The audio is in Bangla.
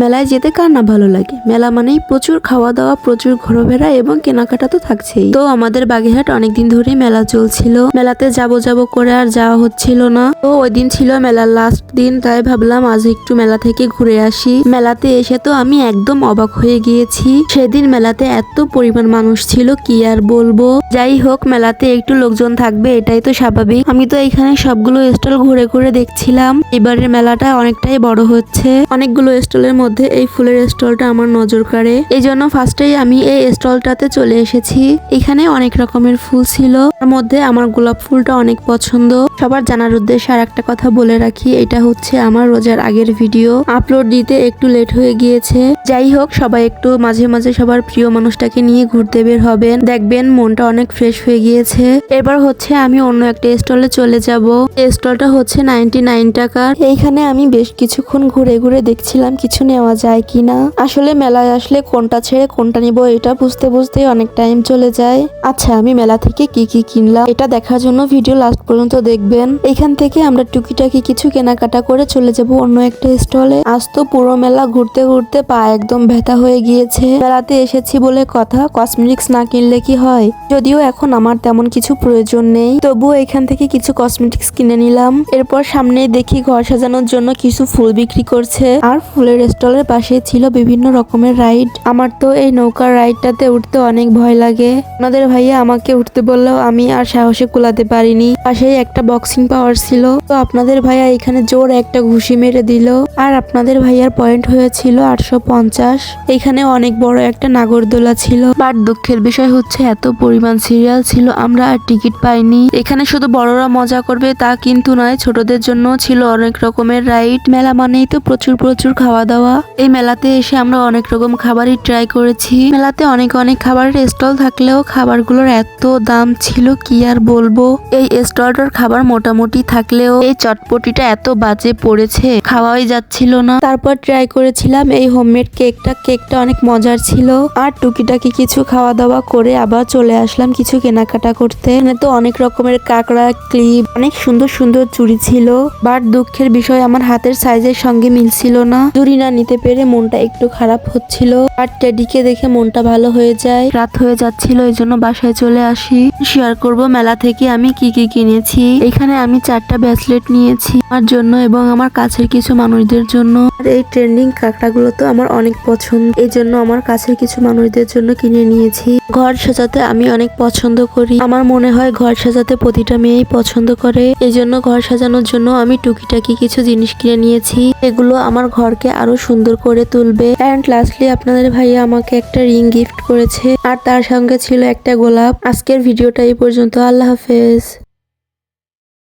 মেলায় যেতে কার না ভালো লাগে? মেলা মানেই প্রচুর খাওয়া দাওয়া প্রচুর ঘোরাফেরা এবং কেনাকাটা তো থাকছেই। তো আমাদের বাগেরহাট অনেকদিন ধরে মেলা চলছিল। মেলাতে যাব যাব করে আর যাওয়া হচ্ছিল না। তো ওই দিন ছিল মেলার লাস্ট দিন, তাই ভাবলাম আজ একটু মেলা থেকে ঘুরে আসি। মেলাতে এসে তো আমি একদম অবাক হয়ে গিয়েছি। সেদিন মেলাতে এত পরিমাণ মানুষ ছিল, কি আর বলব? যাই হোক, মেলাতে একটু লোকজন থাকবে, এটাই তো স্বাভাবিক। আমি তো এখানে সবগুলো স্টল ঘুরে ঘুরে দেখছিলাম। এবারের মেলাটা অনেকটাই বড় হচ্ছে। অনেকগুলো স্টলের মধ্যে এই ফুলের স্টলটা আমার নজর কাড়ে। এই জন্য ফার্স্টেই আমি এই স্টলটাতে চলে এসেছি। এখানে অনেক রকমের ফুল ছিল। তার মধ্যে আমার গোলাপ ফুলটা অনেক পছন্দ। সবার জানার উদ্দেশ্যে আর একটা কথা বলে রাখি, এটা হচ্ছে আমার রোজার আগের ভিডিও। আপলোড দিতে একটু লেট হয়ে গিয়েছে। যাই হোক, সবাই একটু মাঝে মাঝে সবার প্রিয় মানুষটাকে নিয়ে ঘুরতে বের হবেন। দেখবেন মনটা অনেক ফ্রেশ হয়ে গিয়েছে। এবার হচ্ছে আমি অন্য একটা স্টলে চলে যাব। স্টলটা হচ্ছে নাইনটি নাইন টাকার। এইখানে আমি বেশ কিছুক্ষণ ঘুরে ঘুরে দেখছিলাম, কিছু নেওয়া যায় কিনা আসলে মেলায় আসলে কোনটা ছেড়ে কোনটা নিব, এটা বুঝতে বুঝতে অনেক টাইম চলে যায়। আচ্ছা আমি মেলা থেকে কি কি কিনলাম? এটা দেখার জন্য ভিডিও লাস্ট পর্যন্ত দেখবেন। এখান থেকে আমরা টুকিটাকি কিছু কেনাকাটা করে চলে যাব অন্য একটা স্টলে আজ তো পুরো মেলা ঘুরতে ঘুরতে পা একদম ব্যথা হয়ে গিয়েছে। মেলাতে এসেছি বলে কথা কসমেটিক্স না কিনলে কি হয়? যদিও এখন আমার তেমন কিছু প্রয়োজন নেই। তবুও এখান থেকে কিছু কসমেটিক্স কিনে নিলাম। এরপর সামনে দেখি ঘর সাজানোর জন্য কিছু ফুল বিক্রি করছে। আর ফুলের স্টলের পাশে ছিল বিভিন্ন রকমের রাইড। আমার তো এই নৌকার রাইডটাতে উঠতে অনেক ভয় লাগে। ওনাদের ভাইয়া আমাকে উঠতে বললেও আমি আর সাহসে কুলাতে পারিনি। পাশেই একটা বক্সিং পাওয়ার ছিল। তো আপনাদের ভাইয়া এখানে জোর একটা ঘুষি মেরে দিল। আর আপনাদের ভাইয়ার পয়েন্ট হয়েছিল আটশো পঞ্চাশ। এখানে অনেক বড় একটা নাগরদোলা ছিল। বাট দুঃখের বিষয় হচ্ছে, এত পরিমাণ সিরিয়াল ছিল, আমরা আর টিকিট পাইনি। এখানে শুধু বড়রা মজা করবে তা কিন্তু নয়, ছোটদের জন্য ছিল অনেক রকমের রাইড। মেলা মানেই তো প্রচুর প্রচুর খাওয়া দাওয়া এই মেলাতে এসে আমরা অনেক রকম খাবারই ট্রাই করেছি। মেলাতে অনেক অনেক খাবারের স্টল থাকলেও খাবারগুলোর এত দাম ছিল, কি আর বলব? এই স্টলটার খাবার মোটামুটি থাকলেও এই চটপটিটা এত বাজে পড়েছে, খাওয়াই যাচ্ছিল না। তারপর ট্রাই করেছিলাম এই হোমমেড কেকটা কেকটা অনেক মজার ছিল। আর টুকিটাকি কিছু খাওয়া দাওয়া করে আবার চলে আসলাম কিছু কেনাকাটা করতে। এখানে তো অনেক রকমের কাঁকড়া, ক্লিপ, অনেক সুন্দর সুন্দর চুড়ি ছিল। বাট দুঃখের বিষয়, আমার হাতের সাইজের সঙ্গে মিলছিল না। চুড়ি না নিতে পেরে মনটা একটু খারাপ হচ্ছিল। আর টেডিকে দেখে মনটা ভালো হয়ে যায়। রাত হয়ে যাচ্ছিল, এই জন্য বাসায় চলে আসি। শেয়ার করব মেলা থেকে আমি কি কি কিনেছি। এখানে আমি চারটা ব্রেসলেট নিয়েছি আমার জন্য এবং আমার কাছের কিছু মানুষদের জন্য। আর এই ট্রেন্ডিং কাঁকড়াগুলো তো আমার অনেক পছন্দ। এই জন্য আমার কাছের কিছু মানুষদের জন্য কিনে নিয়েছি। ঘর সাজাতে আমি অনেক পছন্দ করি। আমার মনে হয় ঘর সাজাতে প্রতিটা মেয়েই পছন্দ করে। এই জন্য ঘর সাজানোর জন্য আমি টুকিটাকি কিছু জিনিস কিনে নিয়েছি। এগুলো আমার ঘরকে আরও সুন্দর করে তুলবে। অ্যান্ড লাস্টলি আপনাদের ভাইয়া আমাকে একটা রিং গিফট করেছে। আর তার সঙ্গে ছিল একটা গোলাপ। আজকের ভিডিওটা এই পর্যন্ত। আল্লাহ হাফেজ।